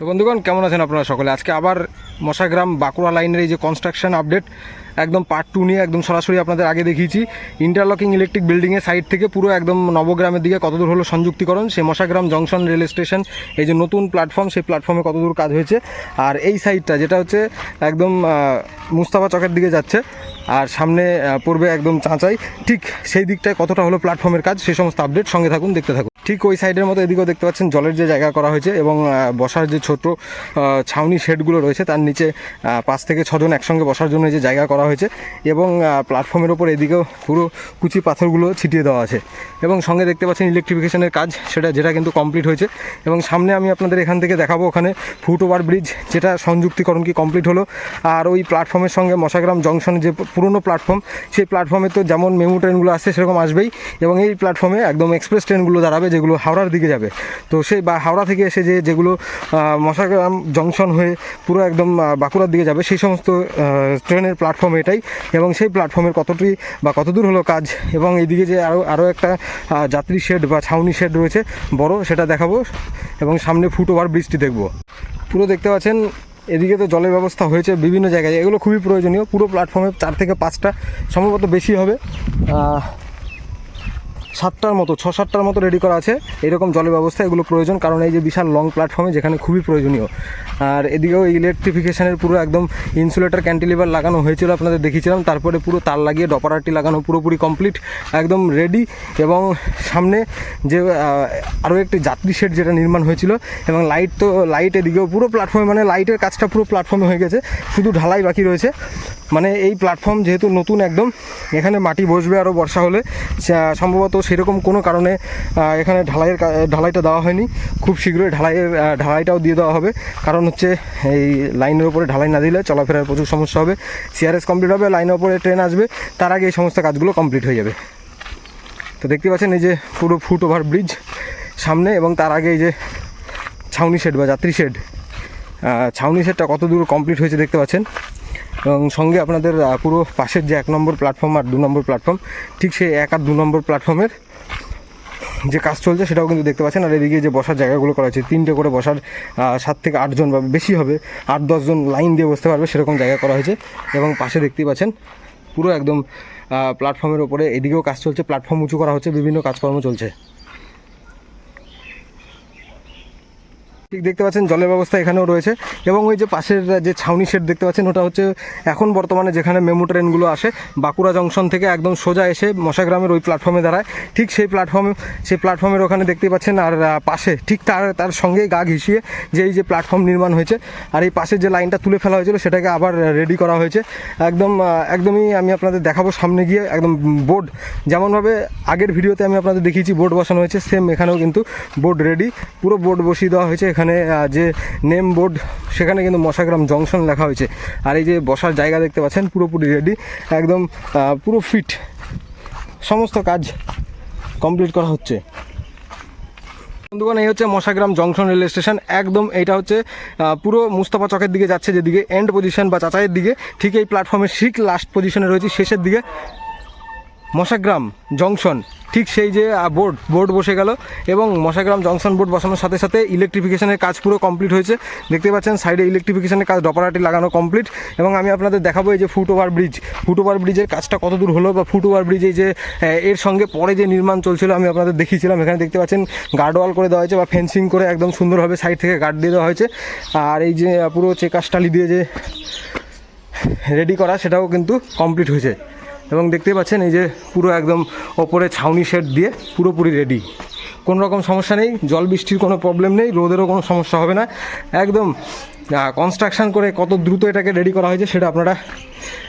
তো বন্ধুগণ, কেমন আছেন আপনারা সকলে? আজকে আবার মশাগ্রাম বাঁকুড়া লাইনের এই যে কনস্ট্রাকশন আপডেট একদম পার্ট টু নিয়ে একদম সরাসরি আপনাদের আগে দেখিয়েছি। ইন্টারলকিং ইলেকট্রিক বিল্ডিংয়ের সাইড থেকে পুরো একদম নবগ্রামের দিকে কতদূর হলো সংযুক্তিকরণ, সেই মশাগ্রাম জংশন রেল স্টেশন এই যে নতুন প্ল্যাটফর্ম সেই প্ল্যাটফর্মে কতদূর কাজ হয়েছে। আর এই সাইডটা যেটা হচ্ছে একদম মুস্তাফা চকের দিকে যাচ্ছে আর সামনে পড়বে একদম চাঁচাই। ঠিক সেই দিকটায় কতটা হলো প্ল্যাটফর্মের কাজ সেই সমস্ত আপডেট সঙ্গে থাকুন, দেখতে থাকুন। ঠিক ওই সাইডের মতো এদিকেও দেখতে পাচ্ছেন, জলের যে জায়গা করা হয়েছে এবং বসার যে ছোট ছাউনি শেডগুলো রয়েছে, তার নিচে পাঁচ থেকে ছজন একসঙ্গে বসার জন্য যে জায়গা করা হয়েছে এবং প্ল্যাটফর্মের ওপর এদিকেও পুরো কুচি পাথরগুলো ছিটিয়ে দেওয়া আছে। এবং সঙ্গে দেখতে পাচ্ছেন ইলেকট্রিফিকেশনের কাজ, সেটা, যেটা কিন্তু কমপ্লিট হয়েছে। এবং সামনে আমি আপনাদের এখান থেকে দেখাবো ওখানে ফুট ওভার ব্রিজ যেটা সংযুক্তিকরণ কি কমপ্লিট হলো। আর ওই প্ল্যাটফর্মের সঙ্গে মশাগ্রাম জংশন যে পুরনো প্ল্যাটফর্ম সেই প্ল্যাটফর্মে তো যেমন মেমু ট্রেনগুলো আসছে, সেরকম আসবেই এবং এই প্ল্যাটফর্মে একদম এক্সপ্রেস ট্রেনগুলো দাঁড়াবে যেগুলো হাওড়ার দিকে যাবে। তো সেই বা হাওড়া থেকে এসে যে যেগুলো মশাগ্রাম জংশন হয়ে পুরো একদম বাঁকুড়ার দিকে যাবে, সেই সমস্ত ট্রেনের প্ল্যাটফর্ম এটাই এবং সেই প্ল্যাটফর্মের কতটি বা কতদূর হলো কাজ এবং এইদিকে যে আরও আরও একটা যাত্রী শেড বা ছাউনি শেড রয়েছে, বড় সেটা দেখাবো এবং সামনে ফুট ওভার ব্রিজটি দেখব। পুরো দেখতে পাচ্ছেন এদিকে তো জলের ব্যবস্থা হয়েছে বিভিন্ন জায়গায়। এগুলো খুবই প্রয়োজনীয়। পুরো প্ল্যাটফর্মে চার থেকে পাঁচটা, সম্ভবত বেশি হবে। সাতটার মতো, ছ সাতটার মতো রেডি করা আছে। এরকম জলের ব্যবস্থা, এগুলো প্রয়োজন, কারণ এই যে বিশাল লং প্ল্যাটফর্মে যেখানে খুবই প্রয়োজনীয়। আর এদিকেও ইলেকট্রিফিকেশনের পুরো একদম ইনসুলেটর ক্যান্টিলিভার লাগানো হয়েছিল, আপনাদের দেখিয়েছিলাম। তারপরে পুরো তার লাগিয়ে ডপারারটি লাগানো পুরোপুরি কমপ্লিট একদম রেডি এবং সামনে যে আরও একটি যাত্রী শেড যেটা নির্মাণ হয়েছিল, এবং লাইট তো লাইট এদিকেও পুরো প্ল্যাটফর্মে মানে লাইটের কাজটা পুরো প্ল্যাটফর্মে হয়ে গেছে। শুধু ঢালাই বাকি রয়েছে। মানে এই প্ল্যাটফর্ম যেহেতু নতুন একদম, এখানে মাটি বসবে আরও বর্ষা হলে সম্ভবত সেরকম কোনো কারণে এখানে ঢালাইয়ের ঢালাইটা দেওয়া হয়নি। খুব শীঘ্রই ঢালাইয়ের ঢালাইটাও দিয়ে দেওয়া হবে। কারণ হচ্ছে এই লাইনের উপরে ঢালাই না দিলে চলাফেরার প্রচুর সমস্যা হবে। সিআরএস কমপ্লিট হবে, লাইনের উপরে ট্রেন আসবে। তার আগে এই সমস্ত কাজগুলো কমপ্লিট হয়ে যাবে। তো দেখতে পাচ্ছেন এই যে পুরো ফুট ওভার ব্রিজ সামনে এবং তার আগে এই যে ছাউনি শেড বা যাত্রী শেড ছাউনি শেডটা কত দূর কমপ্লিট হয়েছে দেখতে পাচ্ছেন। এবং সঙ্গে আপনাদের পুরো পাশের যে এক নম্বর প্ল্যাটফর্ম আর দু নম্বর প্ল্যাটফর্ম ঠিক সেই এক আর দু নম্বর প্ল্যাটফর্মের যে কাজ চলছে সেটাও কিন্তু দেখতে পাচ্ছেন। আর এদিকে যে বসার জায়গাগুলো করা হয়েছে, তিনটে করে বসার সাত থেকে আটজন বা বেশি হবে, আট দশজন লাইন দিয়ে বসতে পারবে সেরকম জায়গা করা হয়েছে। এবং পাশে দেখতেই পাচ্ছেন, পুরো একদম প্ল্যাটফর্মের ওপরে এদিকেও কাজ চলছে প্ল্যাটফর্ম উঁচু করা হচ্ছে, বিভিন্ন কাজকর্ম চলছে। ঠিক দেখতে পাচ্ছেন, জলের ব্যবস্থা এখানেও রয়েছে। এবং ওই যে পাশের যে ছাউনি শেড দেখতে পাচ্ছেন, ওটা হচ্ছে এখন বর্তমানে যেখানে মেমো ট্রেনগুলো আসে, বাঁকুড়া জংশন থেকে একদম সোজা এসে মশাগ্রামের ওই প্ল্যাটফর্মে দাঁড়ায়। ঠিক সেই প্ল্যাটফর্মে সেই প্ল্যাটফর্মের ওখানে দেখতে পাচ্ছেন, আর পাশে ঠিক তার তার সঙ্গেই গা ঘিসিয়ে যে এই যে প্ল্যাটফর্ম নির্মাণ হয়েছে, আর এই পাশের যে লাইনটা তুলে ফেলা হয়েছিল, সেটাকে আবার রেডি করা হয়েছে। একদম একদমই আমি আপনাদের দেখাবো সামনে গিয়ে, একদম বোর্ড যেমনভাবে আগের ভিডিওতে আমি আপনাদের দেখিয়েছি বোর্ড বসানো হয়েছে সেম এখানেও কিন্তু বোর্ড রেডি পুরো বোর্ড বসিয়ে দেওয়া হয়েছে এখানে। আহ, যে নেম বোর্ড সেখানে কিন্তু মশাগ্রাম জংশন লেখা হয়েছে। আর এই যে বসার জায়গা দেখতে পাচ্ছেন পুরোপুরি রেডি একদম পুরো ফিট সমস্ত কাজ কমপ্লিট করা হচ্ছে। বন্ধুগণ এই হচ্ছে মশাগ্রাম জংশন রেল স্টেশন। একদম এইটা হচ্ছে পুরো মুস্তফা চকের দিকে যাচ্ছে যেদিকে এন্ড পজিশন বা চাচাইয়ের দিকে। ঠিক এই প্ল্যাটফর্মের ঠিক লাস্ট পজিশনে রয়েছে শেষের দিকে। মশাগ্রাম জংশন, ঠিক সেই যে বোর্ড বোর্ড বসে গেল এবং মশাগ্রাম জংশন বোর্ড বসানোর সাথে সাথে ইলেকট্রিফিকেশনের কাজ পুরো কমপ্লিট হয়েছে। দেখতে পাচ্ছেন সাইডে ইলেকট্রিফিকেশনের কাজ ডপারাটি লাগানো কমপ্লিট এবং আমি আপনাদের দেখাবো এই যে foot over bridge foot over ব্রিজের কাজটা কত দূর হলো বা ফুট ওভার ব্রিজে যে এর সঙ্গে পরে যে নির্মাণ চলছিল আমি আপনাদের দেখিয়েছিলাম। এখানে দেখতে পাচ্ছেন গার্ডওয়াল করে দেওয়া হয়েছে বা ফেন্সিং করে একদম সুন্দরভাবে সাইড থেকে গার্ড দিয়ে দেওয়া হয়েছে। আর এই যে পুরো চেকাশটালি দিয়ে যে রেডি করা সেটাও কিন্তু কমপ্লিট হয়েছে। এবং দেখতেই পাচ্ছেন এই যে পুরো একদম ওপরে ছাউনি শেড দিয়ে পুরোপুরি রেডি কোনো রকম সমস্যা নেই, জল বৃষ্টির কোনো প্রবলেম নেই, রোদেরও কোনো সমস্যা হবে না। একদম কনস্ট্রাকশন করে কত দ্রুত এটাকে রেডি করা হয়েছে সেটা আপনারা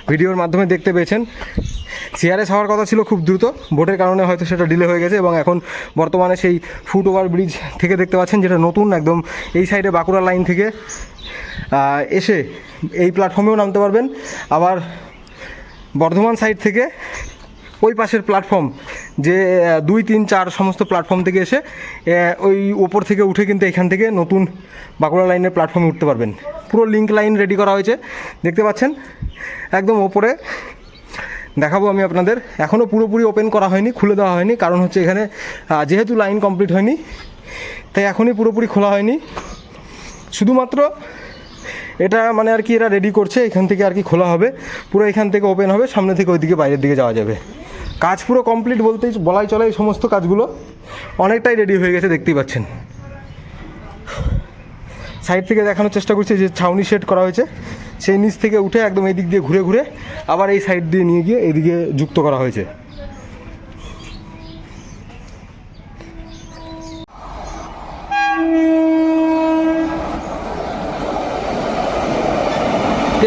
ভিডিওর মাধ্যমে দেখতে পেয়েছেন। সিআরএস হওয়ার কথা ছিল খুব দ্রুত, ভোটের কারণে হয়তো সেটা ডিলে হয়ে গেছে এবং এখন বর্তমানে সেই ফুট ওভার ব্রিজ থেকে দেখতে পাচ্ছেন যেটা নতুন একদম এই সাইডে বাঁকুড়া লাইন থেকে এসে এই প্ল্যাটফর্মেও নামতে পারবেন। আবার বর্ধমান সাইড থেকে ওই পাশের প্ল্যাটফর্ম যে দুই, তিন, চার সমস্ত প্ল্যাটফর্ম থেকে এসে ওই ওপর থেকে উঠে কিন্তু এখান থেকে নতুন বাঁকুড়া লাইনের প্ল্যাটফর্মে উঠতে পারবেন। পুরো লিঙ্ক লাইন রেডি করা হয়েছে। দেখতে পাচ্ছেন? একদম ওপরে। দেখাবো আমি আপনাদের। এখনও পুরোপুরি ওপেন করা হয়নি, খুলে দেওয়া হয়নি। কারণ হচ্ছে এখানে যেহেতু লাইন কমপ্লিট হয়নি, তাই এখনই পুরোপুরি খোলা হয়নি। শুধুমাত্র এটা মানে আর কি এরা রেডি করছে, এখান থেকে আর কি খোলা হবে। পুরো এখান থেকে ওপেন হবে, সামনে থেকে ওইদিকে বাইরের দিকে যাওয়া যাবে। কাজ পুরো কমপ্লিট বলতেই বলাই চলে এই সমস্ত কাজগুলো। অনেকটাই রেডি হয়ে গেছে, দেখতেই পাচ্ছেন। সাইড থেকে দেখানোর চেষ্টা করছি যে ছাউনি সেট করা হয়েছে। সেই নিচ থেকে উঠে একদম এই দিক দিয়ে ঘুরে ঘুরে আবার এই সাইড দিয়ে নিয়ে গিয়ে এদিকে যুক্ত করা হয়েছে।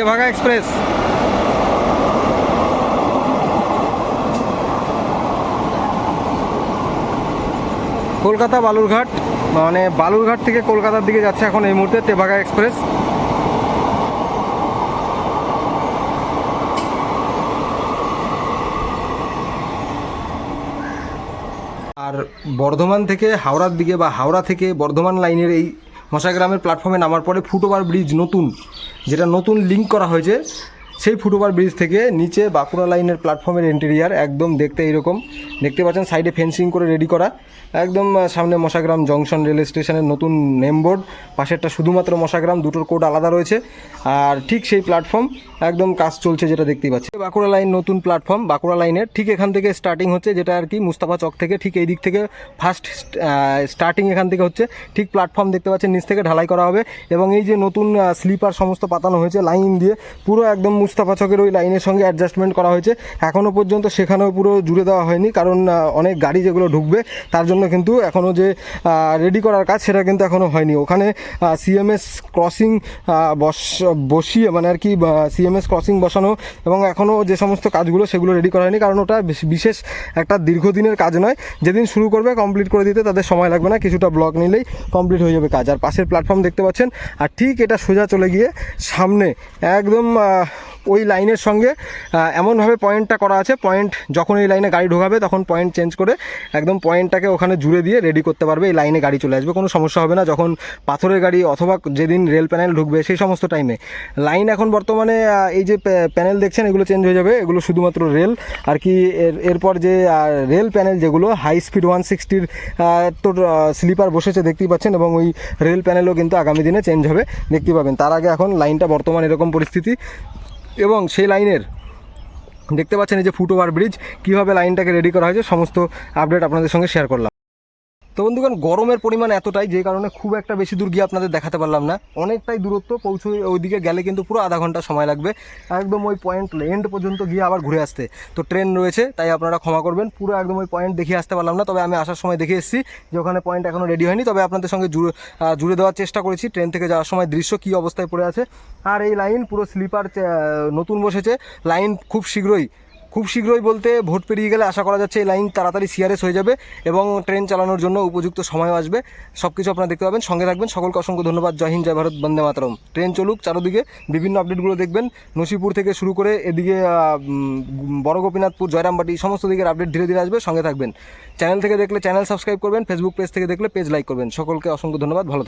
ভাগা এক্সপ্রেস। কলকাতা বালুরঘাট মানে বালুরঘাট থেকে কলকাতার দিকে যাচ্ছে এখন এই মুহূর্তে তেভাগা এক্সপ্রেস। আর বর্ধমান থেকে হাওড়ার দিকে বা হাওড়া থেকে বর্ধমান লাইনের এই মশাগ্রামের প্ল্যাটফর্মে নামার পরে ফুটওভার ব্রিজ নতুন। যেটা নতুন লিঙ্ক করা হয়েছে, সেই ফুটওভার ব্রিজ থেকে নিচে বাঁকুড়া লাইনের প্ল্যাটফর্মের ইন্টেরিয়ার একদম দেখতে এইরকম। দেখতে পাচ্ছেন সাইডে ফেন্সিং করে রেডি করা। একদম সামনে মশাগ্রাম জংশন রেল স্টেশনের নতুন নেমবোর্ড পাশেরটা শুধুমাত্র মশাগ্রাম, দুটোর কোড আলাদা রয়েছে। আর ঠিক সেই প্ল্যাটফর্ম একদম কাজ চলছে যেটা দেখতেই পাচ্ছি। বাঁকুড়া লাইন নতুন প্ল্যাটফর্ম বাঁকুড়া লাইনের ঠিক এখান থেকে স্টার্টিং হচ্ছে, যেটা আর কি মুস্তাফা চক থেকে ঠিক এই দিক থেকে ফার্স্ট স্টার্টিং এখান থেকে হচ্ছে ঠিক প্ল্যাটফর্ম দেখতে পাচ্ছেন, নিচ থেকে ঢালাই করা হবে এবং এই যে নতুন স্লিপার সমস্ত পাতানো হয়েছে লাইন দিয়ে পুরো একদম মুস্তাফা চকের ওই লাইনের সঙ্গে অ্যাডজাস্টমেন্ট করা হয়েছে। এখনও পর্যন্ত সেখানেও পুরো জুড়ে দেওয়া হয়নি, কারণ অনেক গাড়ি যেগুলো ঢুকবে তার জন্য কিন্তু এখনও যে রেডি করার কাজ সেটা কিন্তু এখনও হয়নি। ওখানে সিএমএস ক্রসিং বস বসিয়ে মানে আর কি সিএমএস ক্রসিং বসানো এবং এখনও যে সমস্ত কাজগুলো সেগুলো রেডি করা হয়নি, কারণ ওটা বেশ- বিশেষ একটা দীর্ঘদিনের কাজ নয়। যেদিন শুরু করবে কমপ্লিট করে দিতে তাদের সময় লাগবে না, কিছুটা ব্লক নিলেই কমপ্লিট হয়ে যাবে কাজ। আর পাশের প্ল্যাটফর্ম দেখতে পাচ্ছেন, আর ঠিক এটা সোজা চলে গিয়ে সামনে একদম ওই লাইনের সঙ্গে এমনভাবে পয়েন্টটা করা আছে, পয়েন্ট যখন এই লাইনে গাড়ি ঢোকাবে, তখন পয়েন্ট চেঞ্জ করে একদম পয়েন্টটাকে ওখানে জুড়ে দিয়ে রেডি করতে পারবে, এই লাইনে গাড়ি চলে আসবে, কোনো সমস্যা হবে না। যখন পাথরের গাড়ি অথবা যেদিন রেল প্যানেল ঢুকবে, সেই সমস্ত টাইমে লাইন এখন বর্তমানে এই যে প্যানেল দেখছেন, এগুলো চেঞ্জ হয়ে যাবে, এগুলো শুধুমাত্র রেল আর কি এর, এরপর যে রেল প্যানেল যেগুলো হাই স্পিড ওয়ান সিক্সটির তোর স্লিপার বসেছে, দেখতেই পাচ্ছেন, এবং ওই রেল প্যানেলও কিন্তু আগামী দিনে চেঞ্জ হবে, দেখতে পাবেন। তার আগে এখন লাইনটা বর্তমান এরকম পরিস্থিতি। এবং সেই লাইনের দেখতে পাচ্ছেন এই যে ফুটওভার ব্রিজ, কীভাবে লাইনটাকে রেডি করা হয়েছে, সমস্ত আপডেট আপনাদের সঙ্গে শেয়ার করলাম। তো বন্ধুগণ, গরমের পরিমাণ এতটাই যে কারণে খুব একটা বেশি দূর গিয়ে আপনাদের দেখাতে পারলাম না। অনেকটাই দূরত্ব পৌঁছে ওইদিকে গেলে কিন্তু পুরো আধা ঘণ্টা সময় লাগবে। একদম ওই পয়েন্ট এন্ড পর্যন্ত গিয়ে আবার ঘুরে আসতে। তো ট্রেন রয়েছে, তাই আপনারা ক্ষমা করবেন। পুরো একদম ওই পয়েন্ট দেখে আসতে পারলাম না, তবে আমি আসার সময় দেখে এসেছি যে ওখানে পয়েন্ট এখনও রেডি হয়নি। তবে আপনাদের সঙ্গে জুড়ে জুড়ে দেওয়ার চেষ্টা করেছি। ট্রেন থেকে যাওয়ার সময় দৃশ্য কী অবস্থায় পড়ে আছে। আর এই লাইন পুরো স্লিপার নতুন বসেছে। লাইন খুব শীঘ্রই খুব শীঘ্রই বলতে ভোট পেরিয়ে গেলে আশা করা যাচ্ছে এই লাইন তাড়াতাড়ি সিআরএস হয়ে যাবে এবং ট্রেন চালানোর জন্য উপযুক্ত সময় আসবে। সব কিছু আপনারা দেখতে পাবেন। সঙ্গে রাখবেন সকলকে অসংখ্য ধন্যবাদ। জয় হিন্দ, জয় ভারত, বন্দে মাতরম। ট্রেন চলুক চারোদিকে। বিভিন্ন আপডেটগুলো দেখবেন। নসিপুর থেকে শুরু করে এদিকে বড় গোপীনাথপুর, জয়রামবাটি, সমস্ত দিকের আপডেট ধীরে ধীরে আসবে। সঙ্গে থাকবেন। চ্যানেল থেকে দেখলে চ্যানেল সাবস্ক্রাইব করবেন। ফেসবুক পেজ থেকে দেখলে পেজ লাইক করবেন। সকলকে অসংখ্য ধন্যবাদ। ভালো।